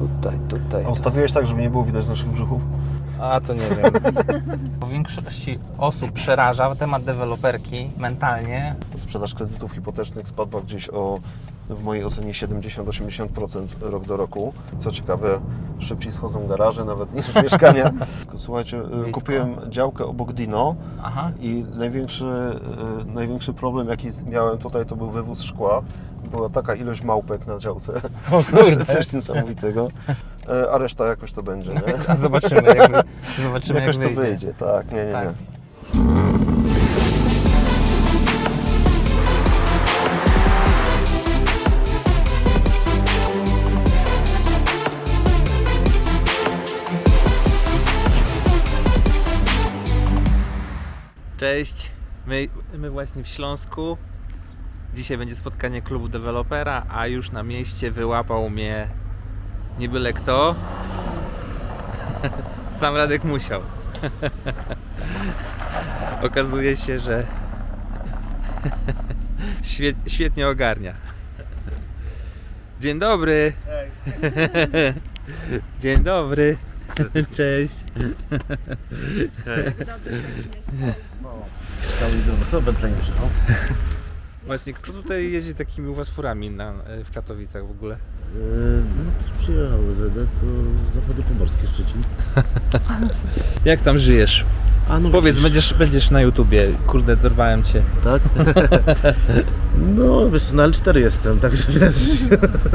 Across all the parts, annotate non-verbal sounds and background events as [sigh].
Tutaj, tutaj. A ustawiłeś tak, żeby nie było widać naszych brzuchów? A to nie wiem. [laughs] Po większości osób przeraża temat deweloperki mentalnie. Sprzedaż kredytów hipotecznych spadła gdzieś o, w mojej ocenie, 70-80% rok do roku. Co ciekawe, szybciej schodzą garaże nawet niż [laughs] mieszkania. Słuchajcie, y, Blisko. kupiłem działkę obok Dino Aha. i największy, y, największy problem, jaki miałem tutaj, to był wywóz szkła. Była taka ilość małpek na działce, O [laughs] kurde. coś niesamowitego. E, A reszta jakoś to będzie, nie? [laughs] Zobaczymy, jak, wy- zobaczymy, Jakoś jak to wyjdzie. tak, nie, nie, Tak. nie. Cześć, my, my właśnie w Śląsku. Dzisiaj będzie spotkanie klubu dewelopera, a już na mieście wyłapał mnie nie byle kto. [laughs] Sam Radek musiał. [laughs] Okazuje się, że [laughs] Świet, świetnie ogarnia. Dzień dobry. Dzień dobry. Cześć. Co będę przyjechał? Właśnie, kto tutaj jeździ takimi u was furami na, w Katowicach w ogóle? No też przyjechał ZS, to z zachodu pomorskie Szczecin. [laughs] Jak tam żyjesz? A no Powiedz, widzisz, będziesz, będziesz na YouTubie. Kurde, dorwałem cię. Tak? [laughs] no wiesz, co, na L4 jestem, także wiesz.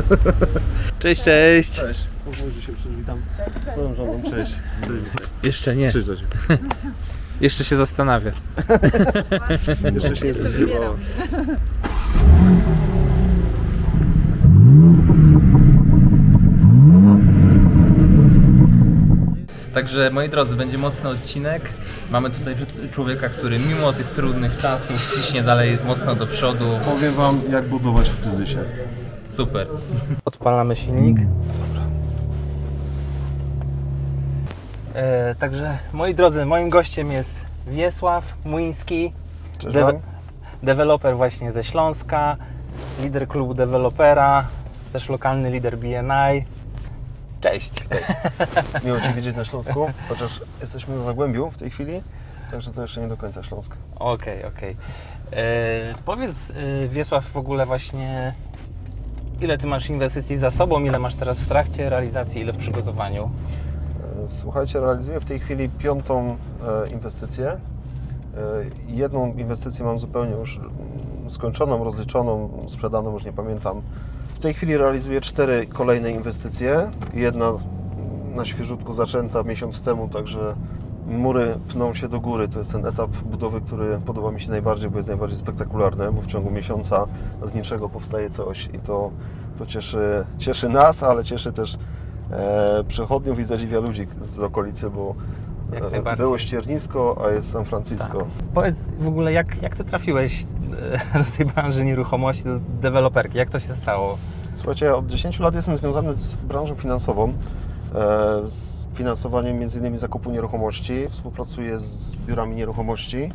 [laughs] Cześć, cześć. Cześć, pozwól, że się przywitam. Swoją żoną, cześć. Jeszcze nie. Cześć Zosiu. Jeszcze się zastanawia. [laughs] Jeszcze się nie zdecydowałem. Także moi drodzy, będzie mocny odcinek. Mamy tutaj człowieka, który mimo tych trudnych czasów ciśnie dalej mocno do przodu. Powiem Wam, jak budować w kryzysie. Super. Odpalamy silnik. E, także moi drodzy, moim gościem jest Wiesław Młyński, Cześć Wam. deweloper właśnie ze Śląska, lider klubu dewelopera, też lokalny lider BNI. Cześć. [laughs] Miło Cię widzieć na Śląsku, chociaż jesteśmy w Zagłębiu w tej chwili, także to jeszcze nie do końca Śląsk. Okej, okej. E, Powiedz e, Wiesław w ogóle właśnie ile Ty masz inwestycji za sobą, ile masz teraz w trakcie realizacji, ile w przygotowaniu? Słuchajcie, realizuję w tej chwili piątą e, inwestycję. E, Jedną inwestycję mam zupełnie już skończoną, rozliczoną, sprzedaną, już nie pamiętam. W tej chwili realizuję cztery kolejne inwestycje. Jedna na świeżutku zaczęta miesiąc temu, także mury pną się do góry. To jest ten etap budowy, który podoba mi się najbardziej, bo jest najbardziej spektakularny, bo w ciągu miesiąca z niczego powstaje coś i to, to cieszy, cieszy nas, ale cieszy też e, przechodniów i zadziwia ludzi z okolicy, bo Jak e, najbardziej. było ściernisko, a jest San Francisco. Tak. Powiedz w ogóle, jak, jak Ty trafiłeś e, [laughs] do tej branży nieruchomości, do deweloperki? Jak to się stało? Słuchajcie, ja od 10 lat jestem związany z branżą finansową, e, z finansowaniem m.in. zakupu nieruchomości. Współpracuję z biurami nieruchomości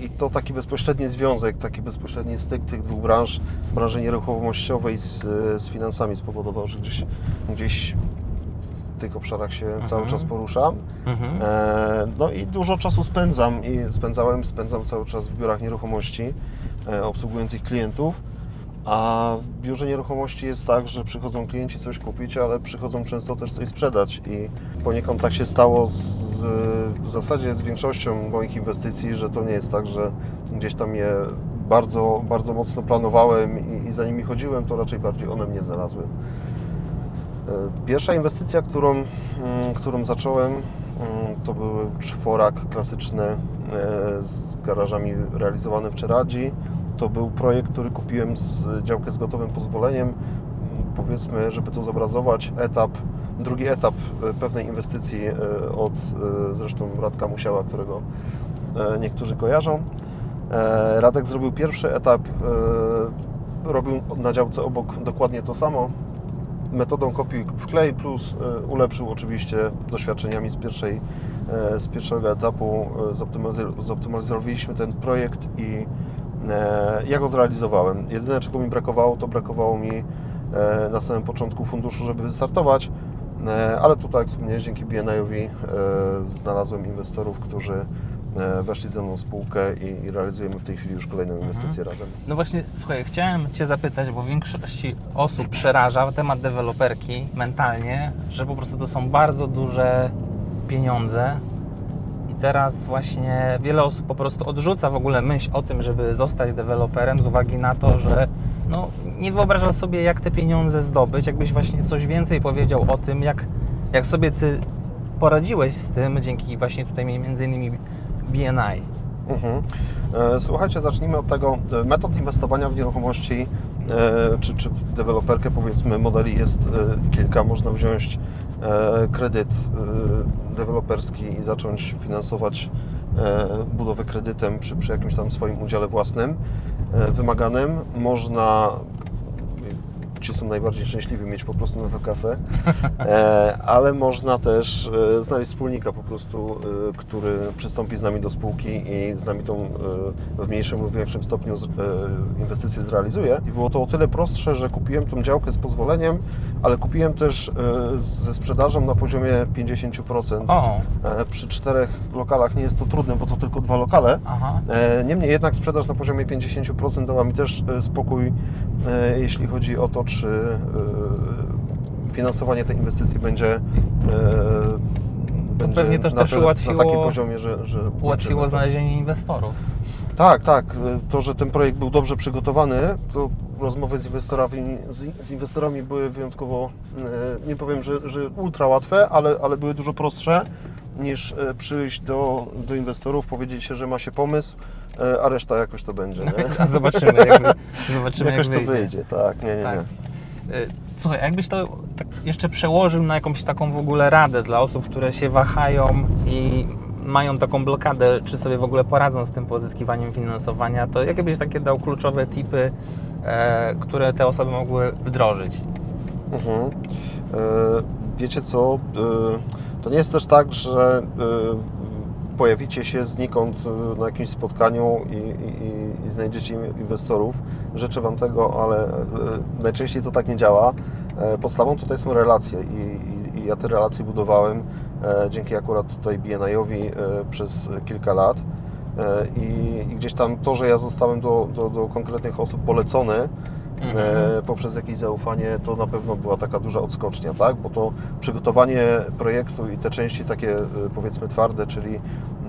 i to taki bezpośredni związek, taki bezpośredni styk tych dwóch branż, branży nieruchomościowej z, e, z finansami spowodował, że gdzieś, gdzieś w tych obszarach się cały czas poruszam. Mhm. E, No i dużo czasu spędzam i spędzałem, spędzam cały czas w biurach nieruchomości, e, obsługując ich klientów. A w biurze nieruchomości jest tak, że przychodzą klienci coś kupić, ale przychodzą często też coś sprzedać i poniekąd tak się stało z, z, w zasadzie z większością moich inwestycji, że to nie jest tak, że gdzieś tam je bardzo, bardzo mocno planowałem i, i za nimi chodziłem, to raczej bardziej one mnie znalazły. E, Pierwsza inwestycja, którą, mm, którą zacząłem, mm, to był czworak klasyczny e, z garażami realizowany w Czeradzi. To był projekt, który kupiłem z działkę z gotowym pozwoleniem. Mm, Powiedzmy, żeby to zobrazować, etap, drugi etap e, pewnej inwestycji e, od e, zresztą Radka Musiała, którego niektórzy kojarzą. Radek zrobił pierwszy etap, robił na działce obok dokładnie to samo, metodą kopiuj w klej plus ulepszył oczywiście doświadczeniami z, pierwszej, z pierwszego etapu. Zoptymalizowaliśmy ten projekt i ja go zrealizowałem. Jedyne czego mi brakowało, to brakowało mi na samym początku funduszu, żeby wystartować, ale tutaj, jak wspomniałeś, dzięki BNI-owi e, znalazłem inwestorów, którzy e, weszli ze mną w spółkę i, i realizujemy w tej chwili już kolejną inwestycję razem. No właśnie, słuchaj, chciałem Cię zapytać, bo większości osób przeraża temat deweloperki mentalnie, że po prostu to są bardzo duże pieniądze teraz właśnie wiele osób po prostu odrzuca w ogóle myśl o tym, żeby zostać deweloperem z uwagi na to, że no, nie wyobraża sobie jak te pieniądze zdobyć, jakbyś właśnie coś więcej powiedział o tym, jak, jak sobie Ty poradziłeś z tym dzięki właśnie tutaj między innymi BNI. Mhm. E, Słuchajcie, zacznijmy od tego. e, Metod inwestowania w nieruchomości e, czy, czy w deweloperkę, powiedzmy, modeli jest kilka. Można wziąć kredyt e, deweloperski i zacząć finansować e, budowę kredytem przy, przy jakimś tam swoim udziale własnym e, wymaganym. Można ci są najbardziej szczęśliwi mieć po prostu na to kasę, [laughs] e, ale można też e, znaleźć wspólnika po prostu, e, który przystąpi z nami do spółki i z nami tą e, w mniejszym lub większym stopniu e, inwestycję zrealizuje. I było to o tyle prostsze, że kupiłem tą działkę z pozwoleniem, ale kupiłem też e, ze sprzedażą na poziomie 50%. O, E, Przy czterech lokalach nie jest to trudne, bo to tylko dwa lokale. aha. E, Niemniej jednak sprzedaż na poziomie 50% dała mi też spokój, jeśli chodzi o to, czy finansowanie tej inwestycji będzie, e, będzie pewnie też- na, też ułatwiło- na takim poziomie, że, że Ułatwiło znalezienie inwestorów. Tak, tak. To, że ten projekt był dobrze przygotowany, to rozmowy z inwestorami, z, inwestorami były wyjątkowo, e, nie powiem, że, że ultra łatwe, ale, ale były dużo prostsze niż e, przyjść do, do inwestorów, powiedzieć się, że ma się pomysł, e, a reszta jakoś to będzie. Nie? [laughs] Zobaczymy, jak, wy- zobaczymy, jak Jakoś to wyjdzie. tak, nie, nie, Tak. nie. Słuchaj, jakbyś to tak jeszcze przełożył na jakąś taką w ogóle radę dla osób, które się wahają i mają taką blokadę, czy sobie w ogóle poradzą z tym pozyskiwaniem finansowania, to jakie byś takie dał kluczowe tipy, e, które te osoby mogły wdrożyć? Mhm. E, Wiecie co, e, to nie jest też tak, że e, pojawicie się znikąd e, na jakimś spotkaniu i, i, i znajdziecie inwestorów. Życzę Wam tego, ale e, najczęściej to tak nie działa. E, Podstawą tutaj są relacje i, i, i ja te relacje budowałem dzięki akurat tutaj BNI-owi e, przez kilka lat. E, I, I gdzieś tam to, że ja zostałem do, do, do konkretnych osób polecony, Mhm. e, poprzez jakieś zaufanie, to na pewno była taka duża odskocznia, tak? Bo to przygotowanie projektu i te części takie e, powiedzmy twarde, czyli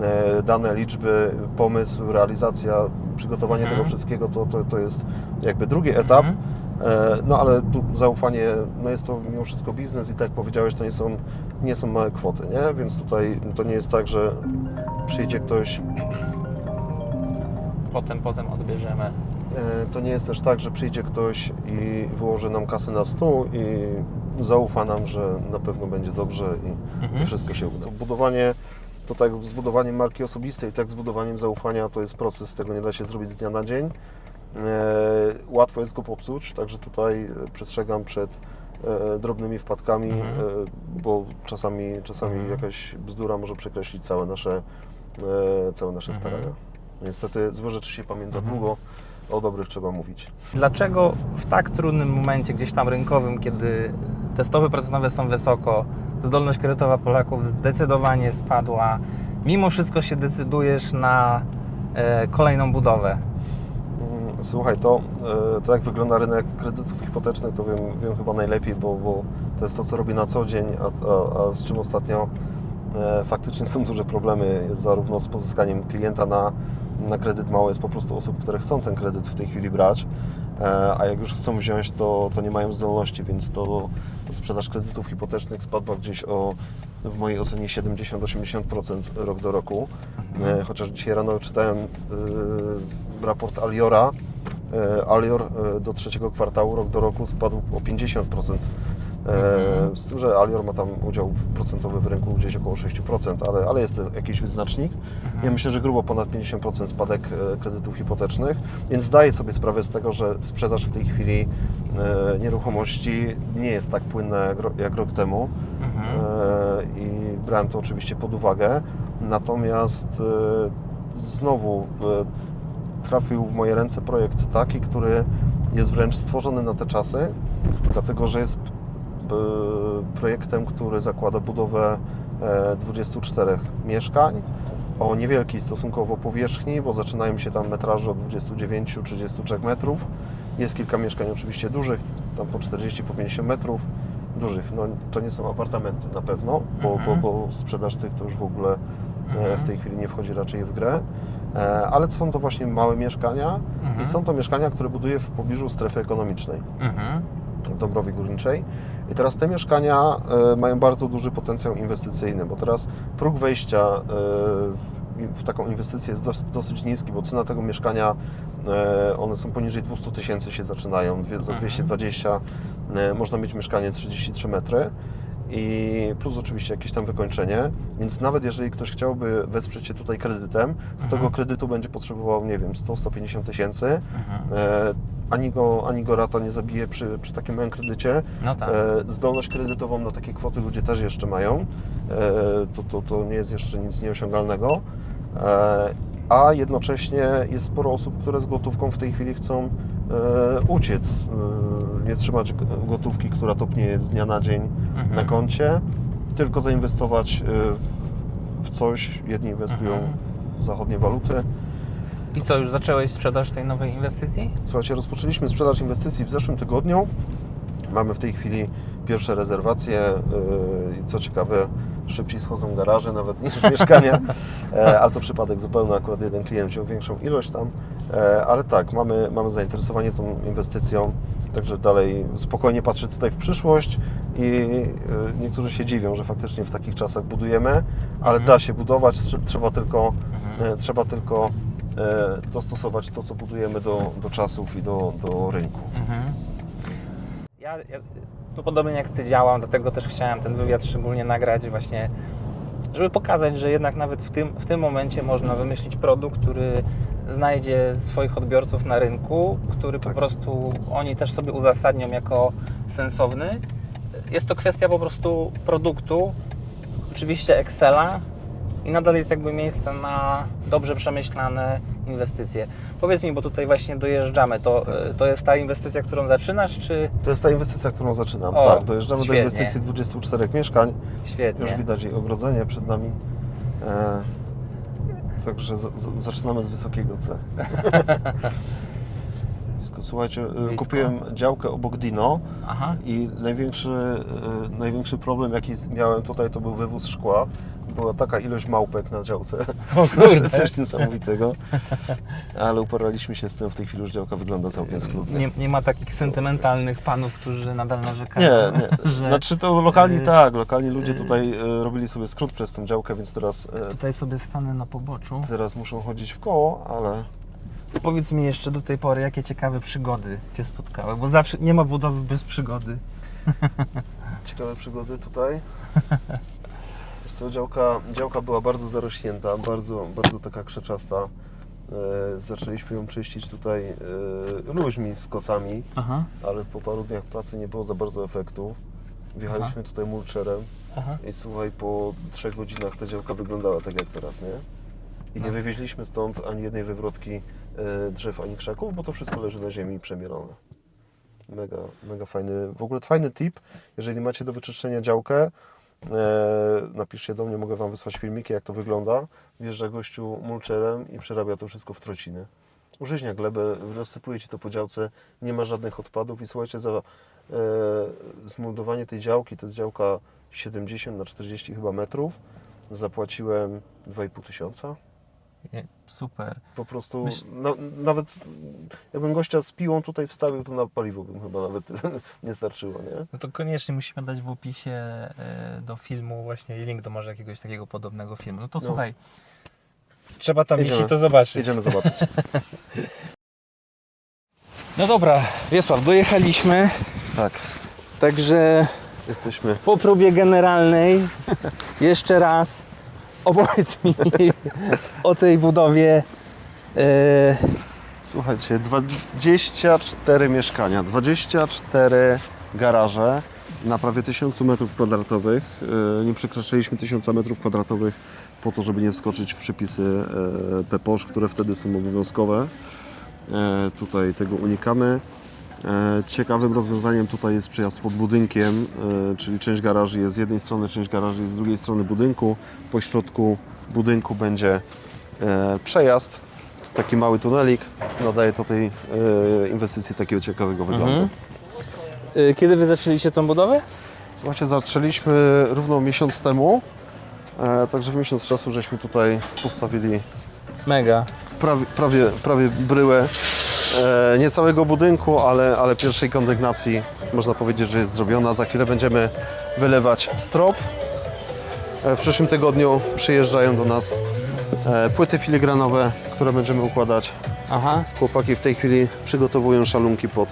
e, dane liczby, pomysł, realizacja, przygotowanie Mhm. tego wszystkiego, to, to, to jest jakby drugi etap. Mhm. E, No ale tu zaufanie, no jest to mimo wszystko biznes i tak jak powiedziałeś, to nie są, nie są małe kwoty, nie? Więc tutaj to nie jest tak, że przyjdzie ktoś Potem, potem odbierzemy. E, To nie jest też tak, że przyjdzie ktoś i wyłoży nam kasę na stół i zaufa nam, że na pewno będzie dobrze i, Mhm. wszystko się uda. Budowanie, to tak z budowaniem marki osobistej, tak z budowaniem zaufania to jest proces, tego nie da się zrobić z dnia na dzień. E, Łatwo jest go popsuć, także tutaj przestrzegam przed drobnymi wpadkami, Mhm. e, bo czasami, czasami Mhm. jakaś bzdura może przekreślić całe nasze, e, całe nasze Mhm. starania. Niestety złe rzeczy się pamięta Mhm. długo, o dobrych trzeba mówić. Dlaczego w tak trudnym momencie, gdzieś tam rynkowym, kiedy te stopy procentowe są wysoko, zdolność kredytowa Polaków zdecydowanie spadła, mimo wszystko się decydujesz na e, kolejną budowę? Słuchaj, to, e, to jak wygląda rynek kredytów hipotecznych, to wiem, wiem chyba najlepiej, bo, bo to jest to, co robię na co dzień, a, a, a z czym ostatnio e, faktycznie są duże problemy, zarówno z pozyskaniem klienta na, na kredyt mało, jest po prostu osób, które chcą ten kredyt w tej chwili brać, e, a jak już chcą wziąć, to, to nie mają zdolności, więc to sprzedaż kredytów hipotecznych spadła gdzieś o, w mojej ocenie 70-80% rok do roku. E, Chociaż dzisiaj rano czytałem raport Aliora. E, Alior e, do trzeciego kwartału, rok do roku spadł o 50%. E, Mhm. Z tym, że Alior ma tam udział procentowy w rynku gdzieś około 6%, ale, ale jest to jakiś wyznacznik. Ja myślę, że grubo ponad 50% spadek kredytów hipotecznych, więc zdaję sobie sprawę z tego, że sprzedaż w tej chwili nieruchomości nie jest tak płynna jak, ro- jak rok temu. Mhm. I brałem to oczywiście pod uwagę. Natomiast znowu trafił w moje ręce projekt taki, który jest wręcz stworzony na te czasy, dlatego że jest e, projektem, który zakłada budowę e, 24 mieszkań o niewielkiej stosunkowo powierzchni, bo zaczynają się tam metraże od 29-33 metrów. Jest kilka mieszkań oczywiście dużych, tam po 40, po 50 metrów. Dużych, no to nie są apartamenty na pewno, bo, Mhm. bo, bo sprzedaż tych to już w ogóle e, Mhm. w tej chwili nie wchodzi raczej w grę. E, Ale są to właśnie małe mieszkania Mhm. i są to mieszkania, które buduje w pobliżu strefy ekonomicznej Mhm. w Dąbrowie Górniczej. I teraz te mieszkania e, mają bardzo duży potencjał inwestycyjny, bo teraz próg wejścia e, w, taką inwestycję jest dos, dosyć niski, bo cena tego mieszkania, one są poniżej 200 tysięcy się zaczynają, za Mhm. 220 e, można mieć mieszkanie 33 metry. I plus oczywiście jakieś tam wykończenie, więc nawet jeżeli ktoś chciałby wesprzeć się tutaj kredytem, to Mhm. tego kredytu będzie potrzebował, nie wiem, 100-150 tysięcy. Mhm. E, ani go, ani go rata nie zabije przy, przy takim małym kredycie. No tak. E, zdolność kredytową na takie kwoty ludzie też jeszcze mają. E, to, to, to nie jest jeszcze nic nieosiągalnego. E, a jednocześnie jest sporo osób, które z gotówką w tej chwili chcą uciec. E, nie trzymać gotówki, która topnieje z dnia na dzień Mhm. na koncie, tylko zainwestować e, w- coś. Jedni inwestują Mhm. w zachodnie waluty, I co, już zacząłeś sprzedaż tej nowej inwestycji? Słuchajcie, rozpoczęliśmy sprzedaż inwestycji w zeszłym tygodniu. Mamy w tej chwili pierwsze rezerwacje. Co ciekawe, szybciej schodzą garaże nawet niż [laughs] mieszkania, E, ale to przypadek zupełny. Akurat jeden klient wziął większą ilość tam. E, Ale tak, mamy, mamy zainteresowanie tą inwestycją. Także dalej spokojnie patrzę tutaj w przyszłość i yy, niektórzy się dziwią, że faktycznie w takich czasach budujemy, ale Mhm. da się budować, trze- trzeba tylko Mhm. E, Trzeba tylko e, dostosować to, co budujemy do, do czasów i do, do rynku. Mhm. Ja, ja to podobnie jak Ty działam, dlatego też chciałem ten wywiad szczególnie nagrać właśnie, żeby pokazać, że jednak nawet w tym, w tym momencie można wymyślić produkt, który znajdzie swoich odbiorców na rynku, który Tak. po prostu oni też sobie uzasadnią jako sensowny. Jest to kwestia po prostu produktu, oczywiście Excela i nadal jest jakby miejsce na dobrze przemyślane inwestycje. Powiedz mi, bo tutaj właśnie dojeżdżamy, to, Tak. to jest ta inwestycja, którą zaczynasz, czy To jest ta inwestycja, którą zaczynam. O, tak, dojeżdżamy świetnie. do inwestycji 24 mieszkań. świetnie? Już widać jej ogrodzenie przed nami. E, także z, z, zaczynamy z wysokiego C. [laughs] Słuchajcie, e, Blisko. kupiłem działkę obok Dino Aha, i największy, e, największy problem, jaki miałem tutaj, to był wywóz szkła. Była taka ilość małpek na działce. o [laughs] kurde. Coś niesamowitego. Ale uporaliśmy się z tym. W tej chwili już działka wygląda całkiem schludnie. Nie, nie ma takich sentymentalnych panów, którzy nadal narzekają. Nie, nie. [laughs] Że Znaczy to lokalni y, tak, lokalni ludzie tutaj e, robili sobie skrót przez tą działkę, więc teraz, tutaj sobie stanę na poboczu. teraz muszą chodzić w koło, ale Powiedz mi jeszcze do tej pory, jakie ciekawe przygody Cię spotkały, bo zawsze nie ma budowy bez przygody. [laughs] ciekawe przygody tutaj. Co, działka, działka była bardzo zarośnięta, bardzo, bardzo taka krzeczasta. E, Zaczęliśmy ją czyścić tutaj e, ludźmi z kosami, Aha, ale po paru dniach pracy nie było za bardzo efektu. Wjechaliśmy tutaj mulczerem aha. i słuchaj, po trzech godzinach ta działka wyglądała tak jak teraz, nie? I nie No. wywieźliśmy stąd ani jednej wywrotki e, drzew, ani krzaków, bo to wszystko leży na ziemi przemierone. Mega, mega fajny, w ogóle fajny tip, jeżeli macie do wyczyszczenia działkę, napiszcie do mnie, mogę Wam wysłać filmiki, jak to wygląda. Wjeżdża gościu mulczerem i przerabia to wszystko w trociny. Użyźnia glebę, rozsypuje Ci to po działce, nie ma żadnych odpadów i słuchajcie, za e, zmuldowanie tej działki, to jest działka 70 na 40 chyba metrów, zapłaciłem 2,5 tysiąca. Super. Po prostu Myśl- na, nawet jakbym gościa z piłą tutaj wstawił, to na paliwo bym chyba nawet [laughs] nie starczyło, nie? No to koniecznie musimy dać w opisie e, do filmu właśnie link do może jakiegoś takiego podobnego filmu. No to No. słuchaj, trzeba tam iść i to zobaczyć. Jedziemy zobaczyć. [laughs] No dobra, Wiesław, dojechaliśmy, tak, także jesteśmy. po próbie generalnej [laughs] jeszcze raz opowiedz mi o tej budowie. E, Słuchajcie, 24 mieszkania, 24 garaże na prawie 1000 metrów kwadratowych. Yy, Nie przekroczyliśmy 1000 metrów kwadratowych po to, żeby nie wskoczyć w przepisy yy, PPOSZ, które wtedy są obowiązkowe. Tutaj tego unikamy. E, Ciekawym rozwiązaniem tutaj jest przejazd pod budynkiem, e, czyli część garaży jest z jednej strony, część garaży jest z drugiej strony budynku. Po środku budynku będzie e, przejazd, taki mały tunelik, nadaje to tej inwestycji takiego ciekawego wyglądu. Y, Kiedy wy zaczęliście tą budowę? Słuchajcie, zaczęliśmy równo miesiąc temu, także w miesiąc czasu żeśmy tutaj postawili Mega. prawie, prawie, prawie bryłę. E, nie całego budynku, ale, ale pierwszej kondygnacji można powiedzieć, że jest zrobiona. Za chwilę będziemy wylewać strop. E, w przyszłym tygodniu przyjeżdżają do nas e, płyty filigranowe, które będziemy układać. Aha. Chłopaki w tej chwili przygotowują szalunki pod,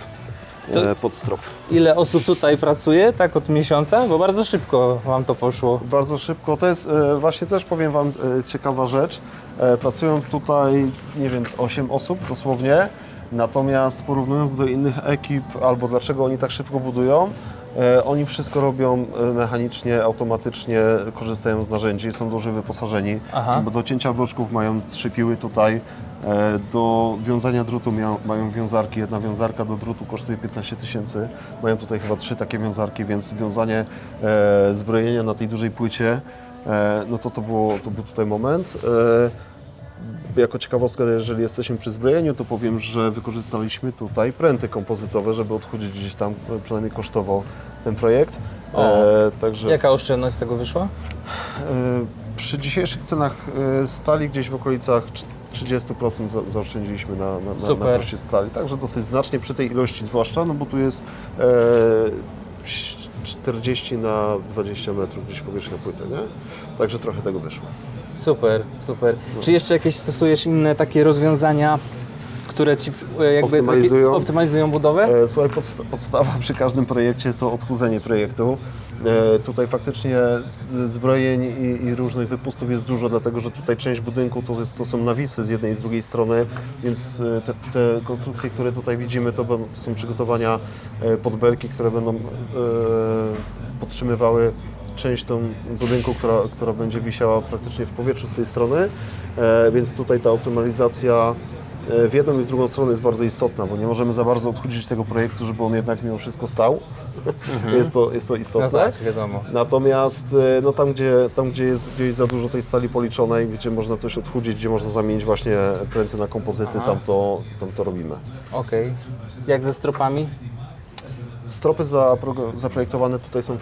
e, pod strop. Ile osób tutaj pracuje, tak od miesiąca? Bo bardzo szybko wam to poszło. Bardzo szybko. To jest e, właśnie też powiem Wam e, ciekawa rzecz. E, Pracują tutaj, nie wiem, z 8 osób dosłownie. Natomiast porównując do innych ekip, albo dlaczego oni tak szybko budują, e, oni wszystko robią e, mechanicznie, automatycznie, korzystają z narzędzi, są dobrze wyposażeni. Aha. Bo do cięcia bloczków mają trzy piły tutaj. E, Do wiązania drutu mają wiązarki. Jedna wiązarka do drutu kosztuje 15 tysięcy. Mają tutaj chyba trzy takie wiązarki, więc wiązanie zbrojenia na tej dużej płycie, no to to, było, to był tutaj moment. Jako ciekawostkę, jeżeli jesteśmy przy zbrojeniu, to powiem, że wykorzystaliśmy tutaj pręty kompozytowe, żeby odchudzić gdzieś tam, e, przynajmniej kosztowo, ten projekt. E, także Jaka oszczędność z tego wyszła? E, Przy dzisiejszych cenach e, stali gdzieś w okolicach cz- 30% za- zaoszczędziliśmy na, na, na, na Super. koszcie stali, także dosyć znacznie przy tej ilości zwłaszcza, no bo tu jest e, ś- 40 na 20 metrów gdzieś powierzchnia płyty, nie? Także trochę tego wyszło. Super, super. Czy jeszcze jakieś stosujesz inne takie rozwiązania, które ci e, jakby Optymalizują? Takie, optymalizują budowę? E, Słuchaj, podsta- podstawa przy każdym projekcie to odchudzenie projektu. E, Tutaj faktycznie zbrojeń i, i różnych wypustów jest dużo, dlatego że tutaj część budynku to, jest, to są nawisy z jednej i z drugiej strony, więc e, te, te konstrukcje, które tutaj widzimy, to, to są przygotowania e, pod belki, które będą e, podtrzymywały część tą budynku, która, która będzie wisiała praktycznie w powietrzu z tej strony, e, więc tutaj ta optymalizacja e, w jedną i w drugą stronę jest bardzo istotna, bo nie możemy za bardzo odchudzić tego projektu, żeby on jednak mimo wszystko stał. [laughs] jest, to, jest to No istotne. tak, wiadomo. Natomiast e, no, tam, gdzie, tam, gdzie jest gdzieś za dużo tej stali policzonej, gdzie można coś odchudzić, gdzie można zamienić właśnie pręty na kompozyty, Aha. tam to, tam to robimy. Okej. Jak ze stropami? Stropy zapro- zaprojektowane tutaj są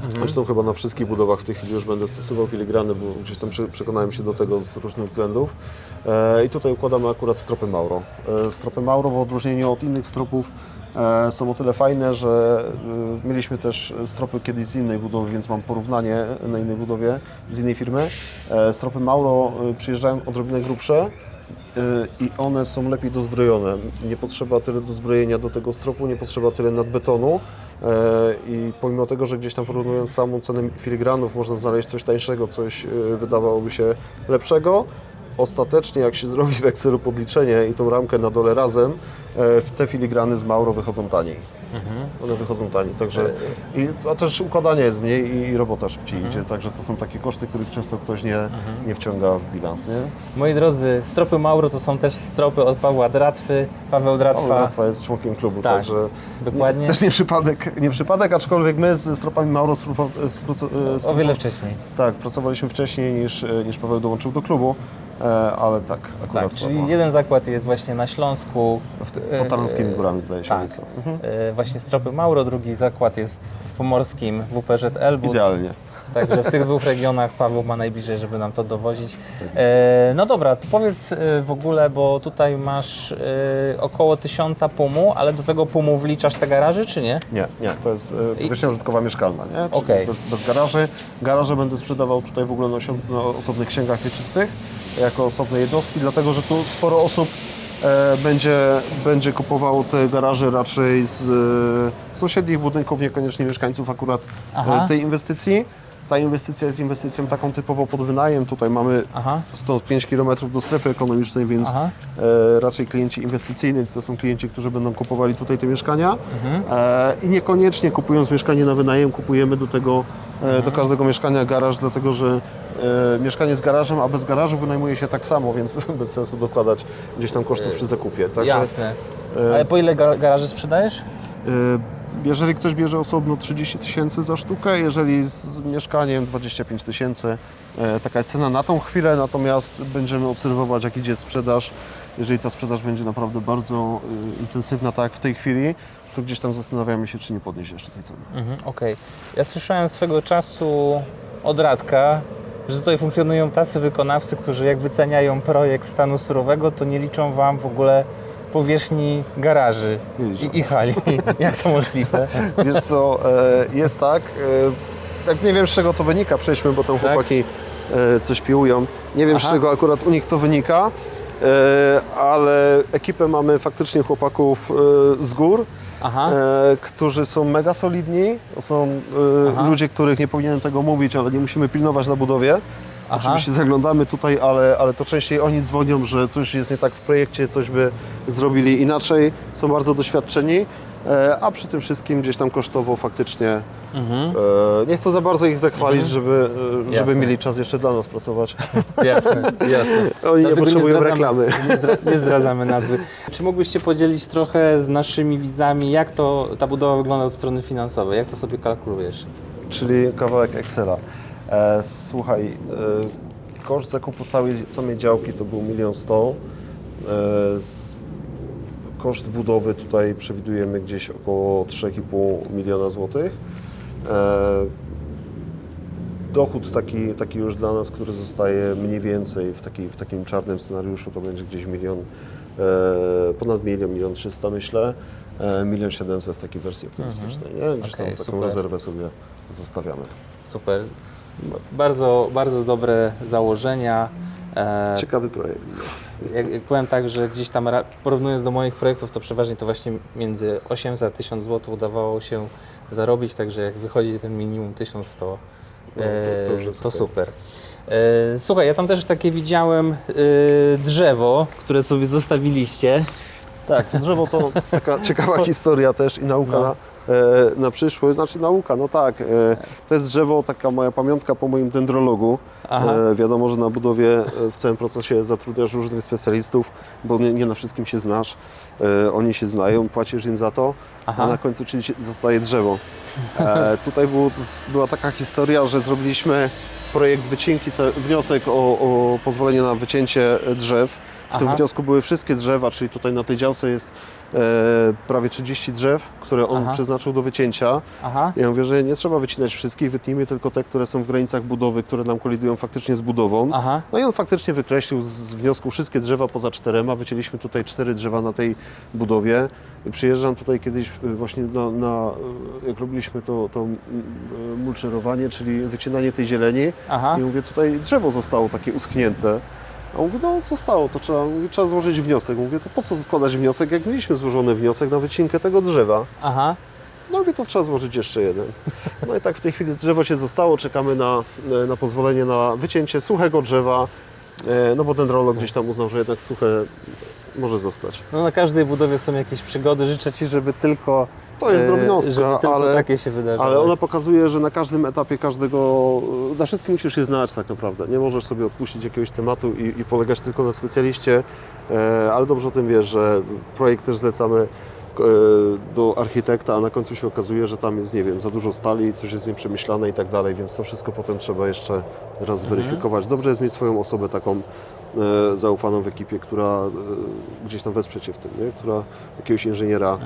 filigrany. Zresztą chyba na wszystkich budowach w tej chwili już będę stosował filigrany, bo gdzieś tam prze- przekonałem się do tego z różnych względów. E, I tutaj układamy akurat stropy Mauro. E, stropy Mauro w odróżnieniu od innych stropów e, są o tyle fajne, że mieliśmy też stropy kiedyś z innej budowy, więc mam porównanie na innej budowie z innej firmy. Stropy Mauro przyjeżdżają odrobinę grubsze, i one są lepiej dozbrojone. Nie potrzeba tyle dozbrojenia do tego stropu, nie potrzeba tyle nadbetonu i pomimo tego, że gdzieś tam porównując samą cenę filigranów można znaleźć coś tańszego, coś e, wydawałoby się lepszego, ostatecznie jak się zrobi w Excelu podliczenie i tą ramkę na dole razem, e, w te filigrany z Mauro wychodzą taniej. One wychodzą taniej, także i, a też układanie jest mniej i, i robota szybciej idzie, także to są takie koszty, których często ktoś nie, nie wciąga w bilans, nie? Moi drodzy, stropy Mauro to są też stropy od Pawła Dratwy. Paweł Dratwa. Paweł Ratwa jest członkiem klubu, Tak, także dokładnie. Nie, też nie przypadek, nie przypadek, aczkolwiek my ze stropami Mauro spró- e, O spró- wiele wcześniej. Tak, pracowaliśmy wcześniej niż, e, niż Paweł dołączył do klubu, e, ale tak, akurat Tak, czyli jeden zakład jest właśnie na Śląsku. pod Tarnowskimi Górami zdaje się tak. Mhm. E, Właśnie stropy Mauro, drugi zakład jest w pomorskim WPŻ Elbut. Idealnie. Także w tych dwóch regionach Paweł ma najbliżej, żeby nam to dowozić. E, no dobra, powiedz e, w ogóle, bo tutaj masz e, około tysiąca pumu, ale do tego pumu wliczasz te garaże, czy nie? Nie, nie, to jest e, I- powierzchnia użytkowa mieszkalna, nie? Czyli Okej. bez, bez garaży. Garaże będę sprzedawał tutaj w ogóle na, na osobnych księgach wieczystych, jako osobne jednostki, dlatego że tu sporo osób e, będzie, będzie kupowało te garaże raczej z sąsiednich budynków, niekoniecznie mieszkańców akurat Aha. tej inwestycji. Ta inwestycja jest inwestycją taką typowo pod wynajem. Tutaj mamy Aha, 105 km do strefy ekonomicznej, więc Aha. e, raczej klienci inwestycyjni to są klienci, którzy będą kupowali tutaj te mieszkania Mhm. e, i niekoniecznie kupując mieszkanie na wynajem kupujemy do tego e, do każdego mieszkania garaż, dlatego że e, mieszkanie z garażem, a bez garażu wynajmuje się tak samo, więc [laughs] bez sensu dokładać gdzieś tam kosztów przy zakupie. Także, Jasne. e, Ale po ile ga- garaży sprzedajesz? Jeżeli ktoś bierze osobno 30 tysięcy za sztukę, jeżeli z mieszkaniem 25 tysięcy, e, taka jest cena na tą chwilę, natomiast będziemy obserwować jak idzie sprzedaż. Jeżeli ta sprzedaż będzie naprawdę bardzo e, intensywna, tak jak w tej chwili, to gdzieś tam zastanawiamy się, czy nie podnieść jeszcze tej ceny. Mhm, Okej. Ja słyszałem swego czasu od Radka, że tutaj funkcjonują tacy wykonawcy, którzy jak wyceniają projekt stanu surowego, to nie liczą Wam w ogóle powierzchni garaży i, i hali. [laughs] jak to możliwe? Wiesz co, e, jest tak, e, tak nie wiem z czego to wynika, przejdźmy, bo tam Tak? chłopaki e, coś piłują. Nie wiem Aha. z czego akurat u nich to wynika, ale ekipę mamy faktycznie chłopaków z gór, Aha. którzy są mega solidni. To są Aha. ludzie, których nie powinienem tego mówić, ale nie musimy pilnować na budowie. Aha. Oczywiście zaglądamy tutaj, ale, ale to częściej oni dzwonią, że coś jest nie tak w projekcie, coś by zrobili inaczej. Są bardzo doświadczeni, e, a przy tym wszystkim gdzieś tam kosztowo faktycznie Mhm. e, nie chcę za bardzo ich zachwalić, żeby, e, żeby Jasne. mieli czas jeszcze dla nas pracować. [laughs] Jasne, jasne. Oni nie potrzebują zdradzamy- reklamy. Nie, zdra- nie zdradzamy nazwy. Czy mógłbyś się podzielić trochę z naszymi widzami, jak to ta budowa wygląda od strony finansowej? Jak to sobie kalkulujesz? czyli kawałek Excela. E, słuchaj, e, koszt zakupu całej, samej działki to był milion sto. E, koszt budowy tutaj przewidujemy gdzieś około 3,5 miliona złotych. E, dochód taki, taki już dla nas, który zostaje mniej więcej w, taki, w takim czarnym scenariuszu, to będzie gdzieś milion, e, ponad milion, milion trzysta myślę, milion siedemset w takiej wersji optymistycznej. Nie? Gdzieś Okej, tam taką super. rezerwę sobie zostawiamy. Super. Bardzo, bardzo dobre założenia. E, Ciekawy projekt. jak, jak powiem tak, że gdzieś tam porównując do moich projektów, to przeważnie to właśnie między 800 a 1000 zł udawało się zarobić, także jak wychodzi ten minimum 1000, to, No, to- e, to jest to okej. super. E, słuchaj, ja tam też takie widziałem e, drzewo, które sobie zostawiliście. Tak, to drzewo to taka ciekawa historia też i nauka No. Na, e, na przyszłość. Znaczy nauka, no tak. E, to jest drzewo, taka moja pamiątka po moim dendrologu. Aha. E, wiadomo, że na budowie w całym procesie zatrudniasz różnych specjalistów, bo nie, nie na wszystkim się znasz. Oni się znają, płacisz im za to, Aha. a na końcu czyli zostaje drzewo. [laughs] Tutaj była taka historia, że zrobiliśmy projekt wycinki, wniosek o, o pozwolenie na wycięcie drzew. W tym Aha. wniosku były wszystkie drzewa, czyli tutaj na tej działce jest prawie 30 drzew, które on Aha. przeznaczył do wycięcia. Aha. Ja mówię, że nie trzeba wycinać wszystkich, wytnijmy tylko te, które są w granicach budowy, które nam kolidują faktycznie z budową. Aha. No i on faktycznie wykreślił z wniosku wszystkie drzewa poza czterema. Wycięliśmy tutaj cztery drzewa na tej budowie. Przyjeżdżam tutaj kiedyś y, właśnie na, na y, jak robiliśmy to, to mm, y, mulczerowanie, czyli wycinanie tej zieleni. Aha. I mówię, tutaj drzewo zostało takie uschnięte. A on mówi, no zostało, to trzeba, mówi, trzeba złożyć wniosek. Mówię, to po co składać wniosek, jak mieliśmy złożony wniosek na wycinkę tego drzewa? Aha. No mówię, to trzeba złożyć jeszcze jeden. No i tak w tej chwili drzewo się zostało, czekamy na, e, na pozwolenie na wycięcie suchego drzewa, e, no bo dendrolog gdzieś tam uznał, że jednak suche może zostać. No na każdej budowie są jakieś przygody. Życzę Ci, żeby tylko To jest e, tylko ale- takie się wydarzyły. Ale ona pokazuje, że na każdym etapie każdego, e, na wszystkim musisz się znać tak naprawdę. Nie możesz sobie odpuścić jakiegoś tematu i, i polegać tylko na specjaliście, e, ale dobrze o tym wiesz, że projekt też zlecamy e, do architekta, a na końcu się okazuje, że tam jest, nie wiem, za dużo stali, coś jest nieprzemyślane i tak dalej, więc to wszystko potem trzeba jeszcze raz zweryfikować. Dobrze jest mieć swoją osobę taką e, zaufaną w ekipie, która e, gdzieś tam wesprze Cię w tym, nie? która jakiegoś inżyniera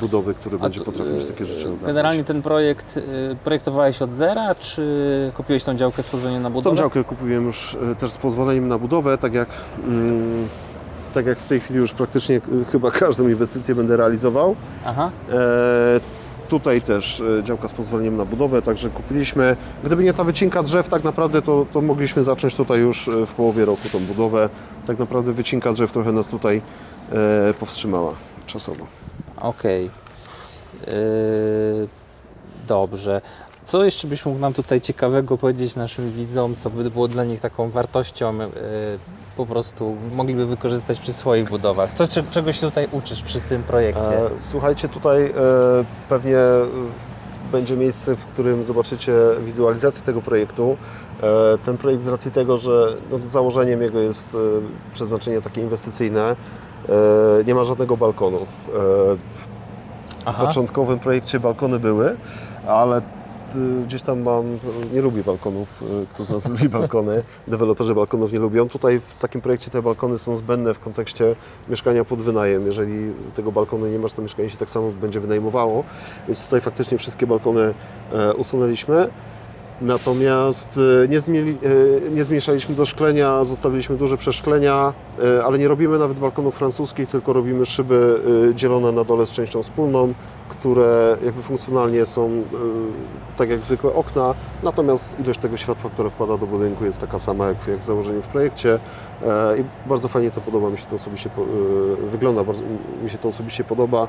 budowy, który A będzie potrafił mieć e, takie rzeczy ogarnąć. Generalnie ten projekt projektowałeś od zera, czy kupiłeś tą działkę z pozwoleniem na Tą budowę? działkę kupiłem już e, też z pozwoleniem na budowę, tak jak, mm, tak jak w tej chwili już praktycznie e, chyba [laughs] każdą inwestycję będę realizował. Aha, E, tutaj też e, działka z pozwoleniem na budowę, także kupiliśmy. Gdyby nie ta wycinka drzew, tak naprawdę to, to mogliśmy zacząć tutaj już e, w połowie roku tą budowę. Tak naprawdę wycinka drzew trochę nas tutaj e, powstrzymała czasowo. okej. Y, dobrze. Co jeszcze byś mógł nam tutaj ciekawego powiedzieć naszym widzom, co by było dla nich taką wartością, y, po prostu mogliby wykorzystać przy swoich budowach? Co, cze- czego się tutaj uczysz przy tym projekcie? E, Słuchajcie, tutaj e, pewnie e, będzie miejsce, w którym zobaczycie wizualizację tego projektu. E, Ten projekt z racji tego, że no, założeniem jego jest e, przeznaczenie takie inwestycyjne, e, nie ma żadnego balkonu. E, W Aha. początkowym projekcie balkony były, ale gdzieś tam mam, nie lubię balkonów, y, kto z nas [laughs] lubi balkony, deweloperzy balkonów nie lubią. Tutaj w takim projekcie te balkony są zbędne w kontekście mieszkania pod wynajem. Jeżeli tego balkonu nie masz, to mieszkanie się tak samo będzie wynajmowało, więc tutaj faktycznie wszystkie balkony e, usunęliśmy. Natomiast e, nie, zmieli, e, nie zmniejszaliśmy doszklenia, zostawiliśmy duże przeszklenia, e, ale nie robimy nawet balkonów francuskich, tylko robimy szyby dzielone na dole z częścią wspólną, które jakby funkcjonalnie są tak jak zwykłe okna, natomiast ilość tego światła, które wpada do budynku jest taka sama jak, jak w założeniu w projekcie i bardzo fajnie to podoba, mi się to osobiście wygląda, bardzo mi się to osobiście podoba,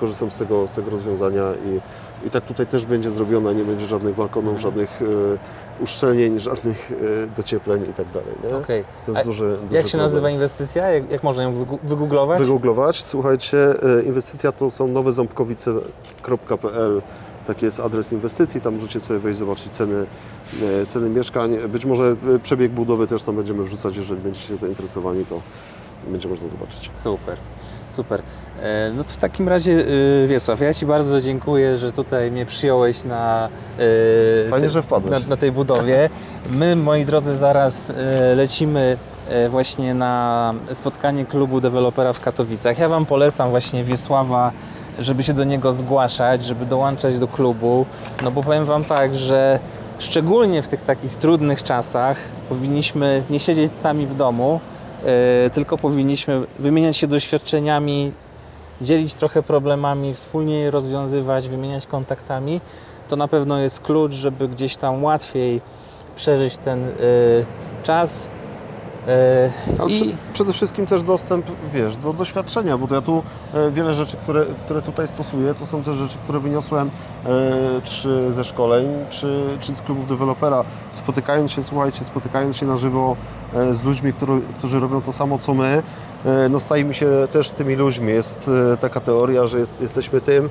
korzystam z tego, z tego rozwiązania i, i tak tutaj też będzie zrobione, nie będzie żadnych balkonów, żadnych e, uszczelnień, [laughs] żadnych e, dociepleń i tak dalej. Okej. To A jest duży, duży Jak się problem. nazywa inwestycja? Jak, jak można ją wygu- wygooglować? Wygooglować. Słuchajcie, e, inwestycja to są noweząbkowice.pl. Taki jest adres inwestycji, tam możecie sobie wejść, zobaczyć ceny, ceny mieszkań. Być może przebieg budowy też tam będziemy wrzucać, jeżeli będziecie zainteresowani, to będzie można zobaczyć. Super, super. E, No to w takim razie, e, Wiesław, ja Ci bardzo dziękuję, że tutaj mnie przyjąłeś na, e, Fajnie, te- że wpadłeś. na, na tej budowie. My, moi drodzy, zaraz lecimy właśnie na spotkanie klubu dewelopera w Katowicach. Ja Wam polecam właśnie Wiesława, żeby się do niego zgłaszać, żeby dołączać do klubu, no bo powiem Wam tak, że szczególnie w tych takich trudnych czasach powinniśmy nie siedzieć sami w domu, tylko powinniśmy wymieniać się doświadczeniami, dzielić trochę problemami, wspólnie je rozwiązywać, wymieniać kontaktami. To na pewno jest klucz, żeby gdzieś tam łatwiej przeżyć ten e, czas. E, Ale I prze- przede wszystkim też dostęp, wiesz, do doświadczenia, bo to ja tu e, wiele rzeczy, które, które tutaj stosuję, to są też rzeczy, które wyniosłem e, czy ze szkoleń, czy, czy z klubów dewelopera. Spotykając się, słuchajcie, spotykając się na żywo e, z ludźmi, którzy, którzy robią to samo co my, e, no stajemy się też tymi ludźmi. Jest e, taka teoria, że jest, jesteśmy tym,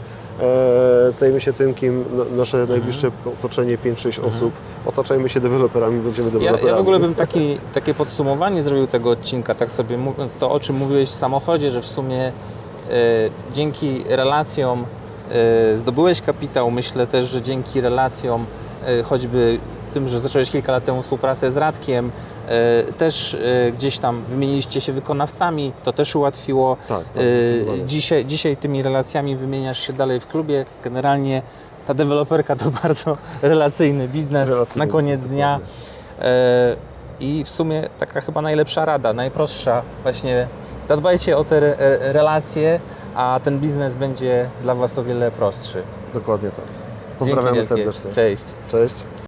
e, stajemy się tym, kim na- nasze Mhm. najbliższe otoczenie 5-6 osób. Otaczajmy się deweloperami, będziemy Ja, deweloperami. ja w ogóle bym taki, takie podsumowanie zrobił tego odcinka, tak sobie mówiąc to, o czym mówiłeś w samochodzie, że w sumie e, dzięki relacjom e, zdobyłeś kapitał. Myślę też, że dzięki relacjom, e, choćby tym, że zacząłeś kilka lat temu współpracę z Radkiem, e, też e, gdzieś tam wymieniliście się wykonawcami, to też ułatwiło. Tak, tak, E, dzisiaj, dzisiaj tymi relacjami wymieniasz się dalej w klubie. Generalnie ta deweloperka to [laughs] bardzo relacyjny biznes Relacyjny na koniec biznes, dnia. E, I w sumie taka chyba najlepsza rada, najprostsza. Właśnie zadbajcie o te re- re- relacje, a ten biznes będzie dla Was o wiele prostszy. Dokładnie tak. Pozdrawiamy serdecznie. Cześć. Cześć.